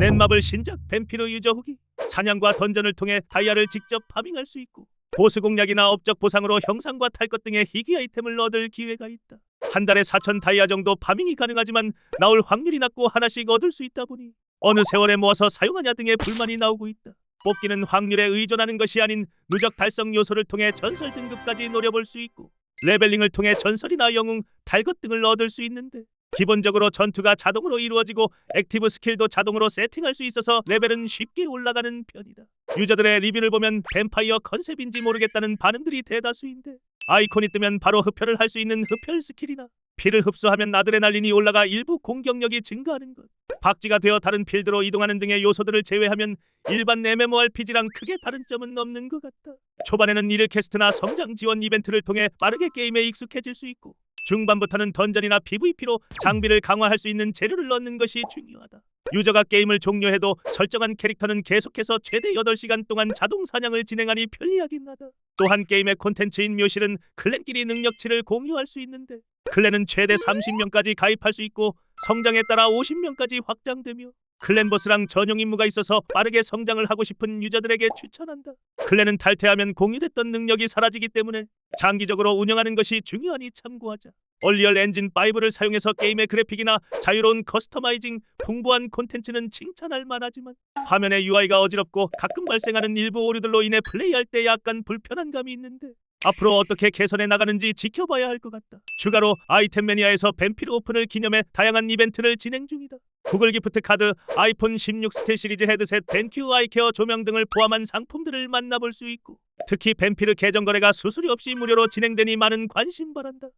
넷마블 신작 뱀피르 유저 후기 사냥과 던전을 통해 다이아를 직접 파밍할 수 있고 보스 공략이나 업적 보상으로 형상과 탈것 등의 희귀 아이템을 얻을 기회가 있다. 한 달에 4천 다이아 정도 파밍이 가능하지만 나올 확률이 낮고 하나씩 얻을 수 있다 보니 어느 세월에 모아서 사용하냐 등의 불만이 나오고 있다. 뽑기는 확률에 의존하는 것이 아닌 누적 달성 요소를 통해 전설 등급까지 노려볼 수 있고 레벨링을 통해 전설이나 영웅, 탈것 등을 얻을 수 있는데 기본적으로 전투가 자동으로 이루어지고 액티브 스킬도 자동으로 세팅할 수 있어서 레벨은 쉽게 올라가는 편이다. 유저들의 리뷰를 보면 뱀파이어 컨셉인지 모르겠다는 반응들이 대다수인데 아이콘이 뜨면 바로 흡혈을 할 수 있는 흡혈 스킬이나 피를 흡수하면 아드레날린이 올라가 일부 공격력이 증가하는 것 박쥐가 되어 다른 필드로 이동하는 등의 요소들을 제외하면 일반 MMORPG랑 크게 다른 점은 없는 것 같다. 초반에는 이를 캐스트나 성장 지원 이벤트를 통해 빠르게 게임에 익숙해질 수 있고 중반부터는 던전이나 PVP로 장비를 강화할 수 있는 재료를 넣는 것이 중요하다. 유저가 게임을 종료해도 설정한 캐릭터는 계속해서 최대 8시간 동안 자동 사냥을 진행하니 편리하긴 하다. 또한 게임의 콘텐츠인 묘실은 클랜끼리 능력치를 공유할 수 있는데 클랜은 최대 30명까지 가입할 수 있고 성장에 따라 50명까지 확장되며 클랜 보스랑 전용 임무가 있어서 빠르게 성장을 하고 싶은 유저들에게 추천한다. 클랜은 탈퇴하면 공유됐던 능력이 사라지기 때문에 장기적으로 운영하는 것이 중요하니 참고하자. 얼리얼 엔진 5를 사용해서 게임의 그래픽이나 자유로운 커스터마이징, 풍부한 콘텐츠는 칭찬할 만하지만 화면의 UI가 어지럽고 가끔 발생하는 일부 오류들로 인해 플레이할 때 약간 불편한 감이 있는데 앞으로 어떻게 개선해 나가는지 지켜봐야 할 것 같다. 추가로 아이템 매니아에서 뱀피르 오픈을 기념해 다양한 이벤트를 진행 중이다. 구글 기프트 카드, 아이폰 16 스틸 시리즈 헤드셋, 벤큐 아이케어 조명 등을 포함한 상품들을 만나볼 수 있고 특히 뱀피르 계정 거래가 수수료 없이 무료로 진행되니 많은 관심 바란다.